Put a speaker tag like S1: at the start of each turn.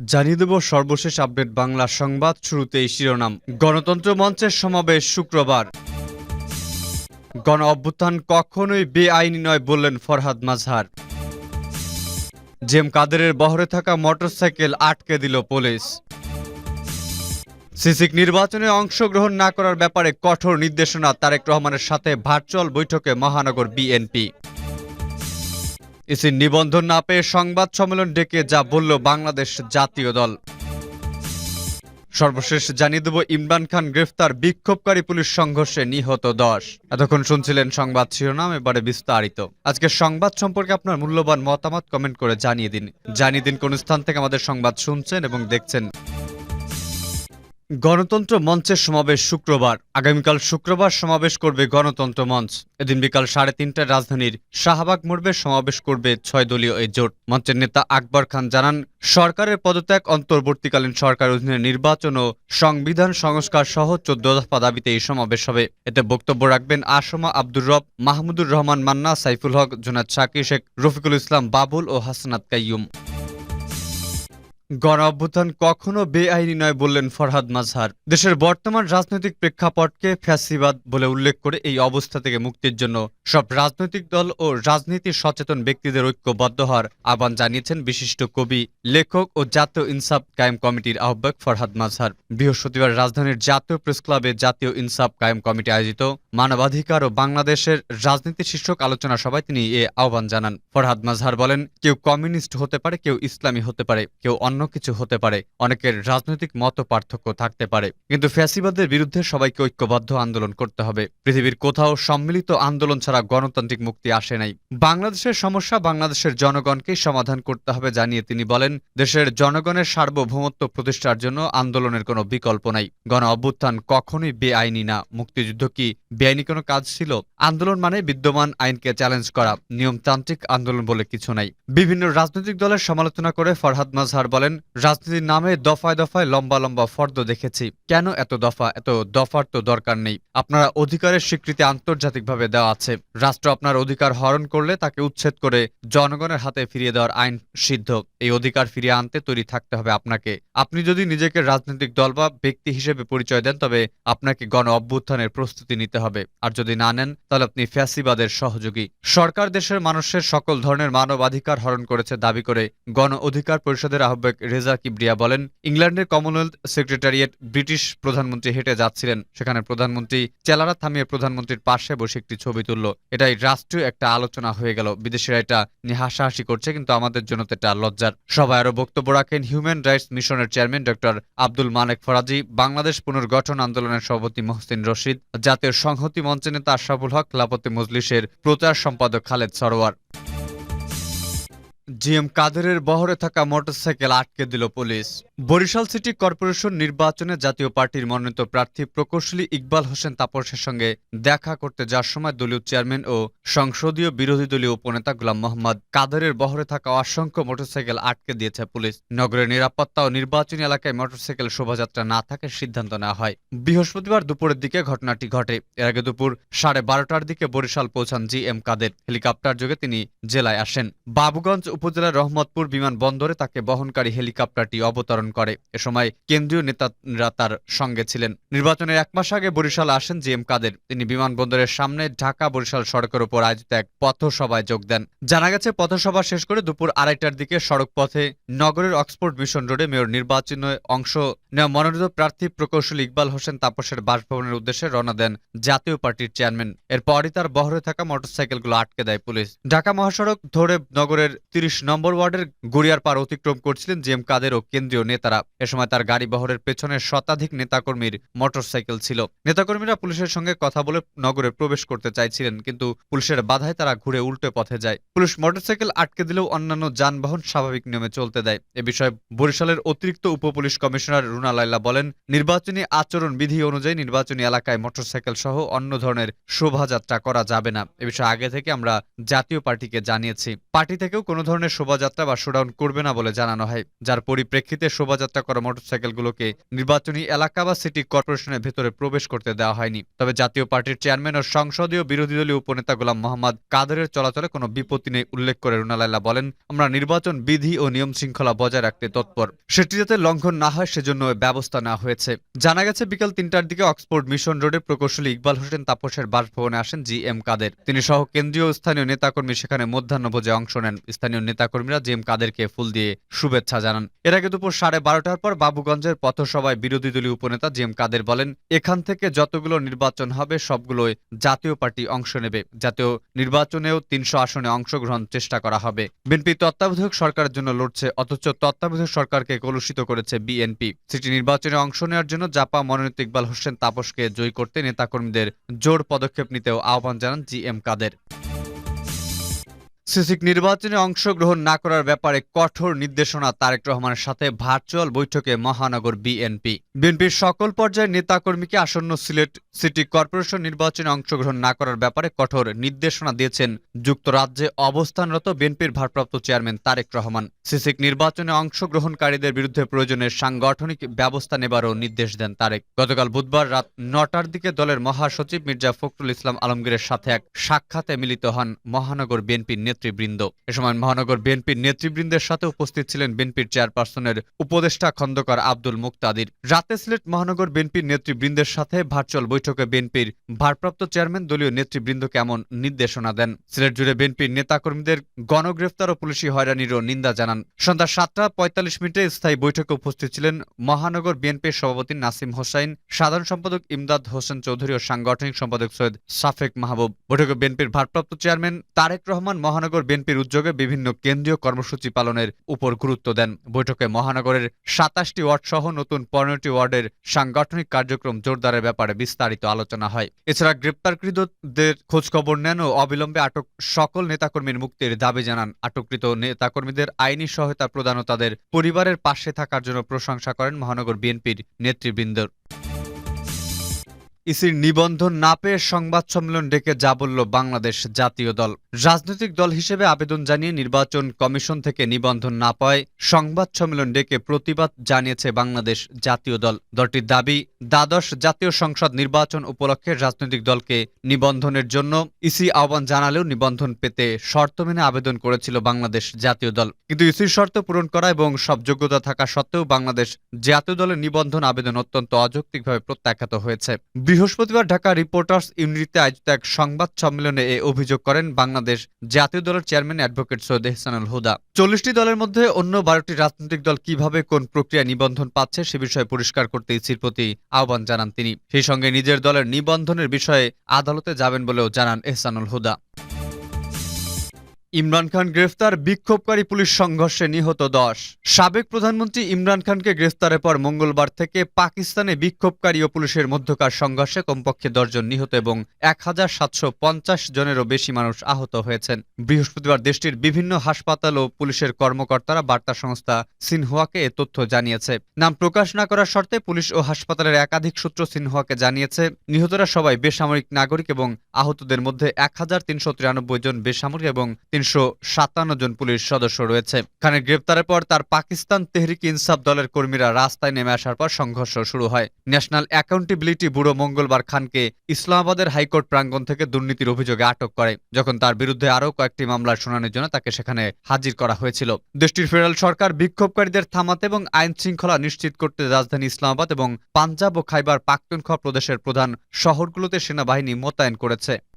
S1: জানিয়ে দেব সর্বশেষ আপডেট বাংলা সংবাদ শুরুতেই শিরোনাম। গণতন্ত্র মঞ্চের সমাবেশ শুক্রবার। গণ অভ্যুত্থান কখনোই বেআইনি নয় বললেন ফরহাদ মাজহার। জেম কাদেরের বহরে থাকা মোটরসাইকেল আটকে দিল পুলিশ। সিসিক নির্বাচনে অংশগ্রহণ না করার ব্যাপারে কঠোর নির্দেশনা তারেক রহমানের সাথে ভার্চুয়াল বৈঠকে মহানগর বিএনপি। ইসির নিবন্ধন না পেয়ে সংবাদ সম্মেলন ডেকে যা বলল বাংলাদেশ জাতীয় দল। সর্বশেষ জানিয়ে দেব, ইমরান খান গ্রেফতার বিক্ষোভকারী পুলিশ সংঘর্ষে নিহত দশ। এতক্ষণ শুনছিলেন সংবাদ শিরোনাম, এবারে বিস্তারিত। আজকের সংবাদ সম্পর্কে আপনার মূল্যবান মতামত কমেন্ট করে জানিয়ে দিন। জানিয়ে দিন কোন স্থান থেকে আমাদের সংবাদ শুনছেন এবং দেখছেন। গণতন্ত্র মঞ্চের সমাবেশ শুক্রবার। আগামীকাল শুক্রবার সমাবেশ করবে গণতন্ত্র মঞ্চ। এদিন বিকাল সাড়ে তিনটায় রাজধানীর শাহবাগ মোড়বে সমাবেশ করবে ছয় দলীয় এই জোট। মঞ্চের নেতা আকবর খান জানান, সরকারের পদত্যাগ অন্তর্বর্তীকালীন সরকার অধীনে নির্বাচন ও সংবিধান সংস্কার সহ চোদ্দ দফা দাবিতে এই সমাবেশ হবে। এতে বক্তব্য রাখবেন আসমা আব্দুর রব, মাহমুদুর রহমান মান্না, সাইফুল হক জোনাদ শাকির শেখ, রফিকুল ইসলাম, বাবুল ও হাসনাত কাইয়ুম। গণ অভ্যুত্থান কখনো বেআইনি নয় বললেন ফরহাদ মাজহার। দেশের বর্তমান রাজনৈতিক প্রেক্ষাপটকে ফ্যাসিবাদ বলে উল্লেখ করে এই অবস্থা থেকে মুক্তির জন্য সব রাজনৈতিক দল ও রাজনীতি সচেতন ব্যক্তিদের ঐক্যবদ্ধ হওয়ার আহ্বান জানিয়েছেন বিশিষ্ট কবি, লেখক ও জাতীয় ইনসাফ কায়েম কমিটির আহ্বায়ক ফরহাদ মাজহার। বৃহস্পতিবার রাজধানীর জাতীয় প্রেস ক্লাবে জাতীয় ইনসাফ কায়েম কমিটি আয়োজিত মানবাধিকার ও বাংলাদেশের রাজনীতি শীর্ষক আলোচনা সভায় তিনি এ আহ্বান জানান। ফরহাদ মাজহার বলেন, কেউ কমিউনিস্ট হতে পারে, কেউ ইসলামী হতে পারে, কেউ অন্য কিছু হতে পারে। অনেকের রাজনৈতিক মত পার্থক্য থাকতে পারে। কিন্তু ফ্যাসিবাদের বিরুদ্ধে সবাইকে ঐক্যবদ্ধ আন্দোলন করতে হবে। পৃথিবীর কোথাও সম্মিলিত আন্দোলন ছাড়া গণতান্ত্রিক মুক্তি আসে নাই। বাংলাদেশের সমস্যা বাংলাদেশের জনগণকেই সমাধান করতে হবে জানিয়ে তিনি বলেন, দেশের জনগণের সার্বভৌমত্ব প্রতিষ্ঠার জন্য আন্দোলনের কোনো বিকল্প নাই। গণ অভ্যুত্থান কখনোই বেআইনি না। মুক্তিযুদ্ধ কি বেআইনি কোনো কাজ ছিল? আন্দোলন মানে বিদ্যমান আইনকে চ্যালেঞ্জ করা। নিয়মতান্ত্রিক আন্দোলন বলে কিছু নাই। বিভিন্ন রাজনৈতিক দলের সমালোচনা করে ফরহাদ মাজহার বলেন, রাজনীতির নামে দফায় দফায় লম্বা লম্বা ফর্দ দেখেছি। কেন এত দফা? এত দফার তো দরকার নেই। আপনারা অধিকারের স্বীকৃতি আন্তর্জাতিকভাবে দেওয়া আছে। রাষ্ট্র আপনার অধিকার হরণ করলে তাকে উচ্ছেদ করে জনগণের হাতে ফিরিয়ে দেওয়ার আইন সিদ্ধ। এই অধিকার ফিরিয়ে আনতে তৈরি থাকতে হবে আপনাকে। আপনি যদি নিজেকে রাজনৈতিক দল বা ব্যক্তি হিসেবে পরিচয় দেন, তবে আপনাকে গণ অভ্যুত্থানের প্রস্তুতি নিতে হবে। আর যদি না নেন, তাহলে আপনি ফ্যাসিবাদের সহযোগী। সরকার দেশের মানুষের সকল ধরনের মানবাধিকার হরণ করেছে দাবি করে গণ অধিকার পরিষদের আহ্বায়ক রেজা কিবরিয়া বলেন, ইংল্যান্ডের কমনওয়েলথ সেক্রেটারিয়েট ব্রিটিশ প্রধানমন্ত্রী হেঁটে যাচ্ছিলেন। সেখানে প্রধানমন্ত্রী চেলারা থামিয়ে প্রধানমন্ত্রীর পাশে বসে একটি ছবি তুলল। এটাই রাষ্ট্রীয় একটা আলোচনা হয়ে গেল। বিদেশিরা এটা নিয়ে হাসাহাসি করছে, কিন্তু আমাদের জন্য তো এটা লজ্জার। সবাই আরও বক্তব্য রাখেন হিউম্যান রাইটস মিশনের চেয়ারম্যান ডক্টর আব্দুল মালেক ফরাজি, বাংলাদেশ পুনর্গঠন আন্দোলনের সভাপতি মহসিন রশিদ, জাতীয় সংহতি মঞ্চে নেতা আশরাফুল হক লাপতি মজলিসের প্রচার সম্পাদক খালেদ সরোয়ার জিএম কাদেরের বহরে থাকা মোটরসাইকেল আটকে দিল পুলিশ। বরিশাল সিটি কর্পোরেশন নির্বাচনে জাতীয় পার্টির মনোনীত প্রার্থী প্রকৌশলী ইকবাল হোসেন তাপসের সঙ্গে দেখা করতে যাওয়ার সময় দলীয় চেয়ারম্যান ও সংসদীয় বিরোধী দলীয় উপনেতা গোলাম মোহাম্মদ কাদেরের বহরে থাকা অসংখ্য মোটরসাইকেল আটকে দিয়েছে পুলিশ। নগরের নিরাপত্তা ও নির্বাচনী এলাকায় মোটরসাইকেল শোভাযাত্রা না থাকার সিদ্ধান্ত নেওয়া হয়। বৃহস্পতিবার দুপুরের দিকে ঘটনাটি ঘটে। এর আগে দুপুর সাড়ে বারোটার দিকে বরিশাল পৌঁছান জি এম কাদের। হেলিকপ্টার যোগে তিনি জেলায় আসেন। বাবুগঞ্জ উপজেলার রহমতপুর বিমানবন্দরে তাকে বহনকারী হেলিকপ্টারটি অবতরণ করে। এ সময় কেন্দ্রীয় নেতারা তার সঙ্গে ছিলেন। নির্বাচনের এক মাস আগে বরিশাল আসেন জি এম কাদের। তিনি বিমানবন্দরের সামনে ঢাকা বরিশাল সড়কের উপর আয়োজিত এক পথসভায় যোগ দেন। জানা গেছে, পথসভা শেষ করে দুপুর আড়াইটার দিকে সড়ক পথে নগরের অক্সফোর্ড মিশন রোডে মেয়র নির্বাচনে অংশ নেওয়া মনোনীত প্রার্থী প্রকৌশলী ইকবাল হোসেন তাপসের বাসভবনের উদ্দেশ্যে রওনা দেন জাতীয় পার্টির চেয়ারম্যান। এরপরই তার বহরে থাকা মোটরসাইকেলগুলো আটকে দেয় পুলিশ। ঢাকা মহাসড়ক ধরে নগরের তিরিশ নম্বর ওয়ার্ডের গড়িয়ার পার অতিক্রম করছিলেন জি এম কাদের ও কেন্দ্রীয় নেতারা। এ সময় তার গাড়ি বহরের পেছনে শতাধিক নেতাকর্মীর মোটরসাইকেল ছিল। নেতাকর্মীরা পুলিশের সঙ্গে কথা বলে নগরে প্রবেশ করতে চাইছিলেন, কিন্তু পুলিশের বাধায় তারা ঘুরে উল্টে পথে যায়। পুলিশ মোটরসাইকেল আটকে দিলেও অন্যান্য যানবাহন স্বাভাবিক নিয়মে চলতে দেয়। এ বিষয়ে বরিশালের অতিরিক্ত উপপুলিশ কমিশনার রুনা লাইলা বলেন, নির্বাচনী আচরণ বিধি অনুযায়ী নির্বাচনী এলাকায় মোটরসাইকেল সহ অন্য ধরনের শোভাযাত্রা করা যাবে না। এ বিষয়ে আগে থেকে আমরা জাতীয় পার্টিকে জানিয়েছি। পার্টি থেকেও কোনো ধরনের ধরনের শোভাযাত্রা বা শোডাউন করবে না বলে জানানো হয়, যার পরিপ্রেক্ষিতে শোভাযাত্রা করা মোটরসাইকেলগুলোকে নির্বাচনী এলাকা বা সিটি কর্পোরেশনের ভেতরে প্রবেশ করতে দেওয়া হয়নি। তবে জাতীয় পার্টির চেয়ারম্যান ও সংসদীয় বিরোধী দলীয় উপনেতা গোলাম মোহাম্মদ কাদেরের চলাচলে কোনো বিপত্তি নেই, উল্লেখ করে রুনালাইলা বলেন, আমরা নির্বাচন বিধি ও নিয়ম শৃঙ্খলা বজায় রাখতে তৎপর। সেটি যাতে লঙ্ঘন না হয় সেজন্য ব্যবস্থা নেওয়া হয়েছে। জানা গেছে, বিকেল তিনটার দিকে অক্সফোর্ড মিশন রোডে প্রকৌশলী ইকবাল হোসেন তাপসের বাসভবনে আসেন জি এম কাদের। তিনি সহ কেন্দ্রীয় স্থানীয় নেতাকর্মী সেখানে মধ্যাহ্নভোজে অংশ নেন। স্থানীয় নেতাকর্মীরা জি এম কাদেরকে ফুল দিয়ে শুভেচ্ছা জানান। এর আগে দুপুর সাড়ে বারোটার পর বাবুগঞ্জের পথসভায় বিরোধী দলীয় উপনেতা জি এম কাদের বলেন, এখান থেকে যতগুলো নির্বাচন হবে, সবগুলোই জাতীয় পার্টি অংশ নেবে। জাতীয় নির্বাচনেও তিনশো আসনে অংশগ্রহণ চেষ্টা করা হবে। বিএনপি তত্ত্বাবধায়ক সরকারের জন্য লড়ছে, অথচ তত্ত্বাবধায়ক সরকারকে কলুষিত করেছে বিএনপি। সিটি নির্বাচনে অংশ নেওয়ার জন্য জাপা মনোনীত ইকবাল হোসেন তাপসকে জয়ী করতে নেতাকর্মীদের জোর পদক্ষেপ নিতেও আহ্বান জানান জি এম কাদের। সিসিক নির্বাচনে অংশগ্রহণ না করার ব্যাপারে কঠোর নির্দেশনা তারেক রহমানের সাথে ভার্চুয়াল বৈঠকে মহানগর বিএনপি। বিএনপির সকল পর্যায়ের নেতাকর্মীকে আসন্ন সিলেট সিটি কর্পোরেশন নির্বাচনে অংশগ্রহণ না করার ব্যাপারে কঠোর নির্দেশনা দিয়েছেন যুক্তরাজ্যে অবস্থানরত বিএনপির ভারপ্রাপ্ত চেয়ারম্যান তারেক রহমান। সিসিক নির্বাচনে অংশগ্রহণকারীদের বিরুদ্ধে প্রয়োজনের সাংগঠনিক ব্যবস্থা নেবারও নির্দেশ দেন তারেক। গতকাল বুধবার রাত নটার দিকে দলের মহাসচিব মির্জা ফখরুল ইসলাম আলমগীরের সাথে এক সাক্ষাতে মিলিত হন মহানগর বিএনপির নেতৃবৃন্দ। এ সময় মহানগর বিএনপির নেতৃবৃন্দের সাথে উপস্থিত ছিলেন বিএনপির চেয়ারপারসনের উপদেষ্টা খন্দকার আব্দুল মুক্তাদির। রাতে সিলেট মহানগর বিএনপির নেতৃবৃন্দের সাথে ভার্চুয়াল বৈঠকে বিএনপির ভারপ্রাপ্ত চেয়ারম্যান, দলীয় নেতৃবৃন্দকে এমন নির্দেশনা দেন। সিলেট জুড়ে বিএনপির নেতাকর্মীদের গণগ্রেফতার ও পুলিশি হয়রানিরও নিন্দা জানান। সন্ধ্যা সাতটা পঁয়তাল্লিশ মিনিটে স্থায়ী বৈঠকে উপস্থিত ছিলেন মহানগর বিএনপির সভাপতি নাসিম হোসাইন, সাধারণ সম্পাদক ইমদাদ হোসেন চৌধুরী ও সাংগঠনিক সম্পাদক সৈয়দ সাফেক মাহবুব। বৈঠকে বিএনপির ভারপ্রাপ্ত চেয়ারম্যান তারেক রহমান, মহানগর বিএনপির উদ্যোগে বিভিন্ন কেন্দ্রীয় কর্মসূচি পালনের উপর গুরুত্ব দেন। বৈঠকে মহানগরের সাতাশটি ওয়ার্ড সহ নতুন পনেরোটি ওয়ার্ডের সাংগঠনিক কার্যক্রম জোরদারের ব্যাপারে বিস্তারিত আলোচনা হয়। এছাড়া গ্রেপ্তারকৃতদের খোঁজখবর নেন ও অবিলম্বে আটক সকল নেতাকর্মীর মুক্তির দাবি জানান। আটককৃত নেতাকর্মীদের আইনি সহায়তা প্রদান ও তাদের পরিবারের পাশে থাকার জন্য প্রশংসা করেন মহানগর বিএনপির নেতৃবৃন্দ। ইসির নিবন্ধন না পেয়ে সংবাদ সম্মেলন ডেকে যা বলল বাংলাদেশ জাতীয় দল। রাজনৈতিক দল হিসেবে আবেদন জানিয়ে নির্বাচন কমিশন থেকে নিবন্ধন না পাওয়ায় সংবাদ সম্মেলন ডেকে প্রতিবাদ জানিয়েছে বাংলাদেশ জাতীয় দল। দলটির দাবি, দ্বাদশ জাতীয় সংসদ নির্বাচন উপলক্ষে রাজনৈতিক দলকে নিবন্ধনের জন্য ইসি আহ্বান জানালেও নিবন্ধন পেতে শর্ত মেনে আবেদন করেছিল বাংলাদেশ জাতীয় দল। কিন্তু ইসির শর্ত পূরণ করা এবং সব যোগ্যতা থাকা সত্ত্বেও বাংলাদেশ জাতীয় দলের নিবন্ধন আবেদন অত্যন্ত অযৌক্তিকভাবে প্রত্যাখ্যাত হয়েছে। বৃহস্পতিবার ঢাকা রিপোর্টার্স ইউনিটিতে আয়োজিত এক সংবাদ সম্মেলনে এ অভিযোগ করেন বাংলাদেশ জাতীয় দলের চেয়ারম্যান অ্যাডভোকেট সৈয়দ এহসানুল হুদা। চল্লিশটি দলের মধ্যে অন্য বারোটি রাজনৈতিক দল কীভাবে কোন প্রক্রিয়া নিবন্ধন পাচ্ছে সে বিষয়ে পরিষ্কার করতে ইসির প্রতি আহ্বান জানান তিনি। সেই সঙ্গে নিজের দলের নিবন্ধনের বিষয়ে আদালতে যাবেন বলেও জানান এহসানুল হুদা। ইমরান খান গ্রেফতার, বিক্ষোভকারী পুলিশ সংঘর্ষে নিহত দশ। সাবেক প্রধানমন্ত্রী ইমরান খানকে গ্রেফতারের পর মঙ্গলবার থেকে পাকিস্তানে বিক্ষোভকারী ও পুলিশের মধ্যকার সংঘর্ষে কমপক্ষে দশজন নিহত এবং এক হাজার সাতশো পঞ্চাশ জনেরও বেশি মানুষ আহত হয়েছেন। বৃহস্পতিবার দেশটির বিভিন্ন হাসপাতাল ও পুলিশের কর্মকর্তারা বার্তা সংস্থা সিনহুয়াকে এ তথ্য জানিয়েছে। নাম প্রকাশ না করার শর্তে পুলিশ ও হাসপাতালের একাধিক সূত্র সিনহুয়াকে জানিয়েছে, নিহতরা সবাই বেসামরিক নাগরিক এবং আহতদের মধ্যে এক হাজার তিনশো তিরানব্বই জন বেসামরিক এবং তিনশো সাতান্ন জন পুলিশ সদস্য রয়েছে। খানের গ্রেপ্তারের পর তার পাকিস্তান তেহরিক ইনসাফ দলের কর্মীরা রাস্তায় নেমে আসার পর সংঘর্ষ শুরু হয়। ন্যাশনাল অ্যাকাউন্টেবিলিটি ব্যুরো মঙ্গলবার খানকে ইসলামাবাদের হাইকোর্ট প্রাঙ্গণ থেকে দুর্নীতির অভিযোগে আটক করে, যখন তার বিরুদ্ধে আরও কয়েকটি মামলার শুনানির জন্য তাকে সেখানে হাজির করা হয়েছিল। দেশটির ফেডারেল সরকার বিক্ষোভকারীদের থামাতে এবং আইন শৃঙ্খলা নিশ্চিত করতে রাজধানী ইসলামাবাদ এবং পাঞ্জাব ও খাইবার পাখতুনখোয়া প্রদেশের প্রধান শহরগুলোতে সেনাবাহিনী মোতায়েন করেছে।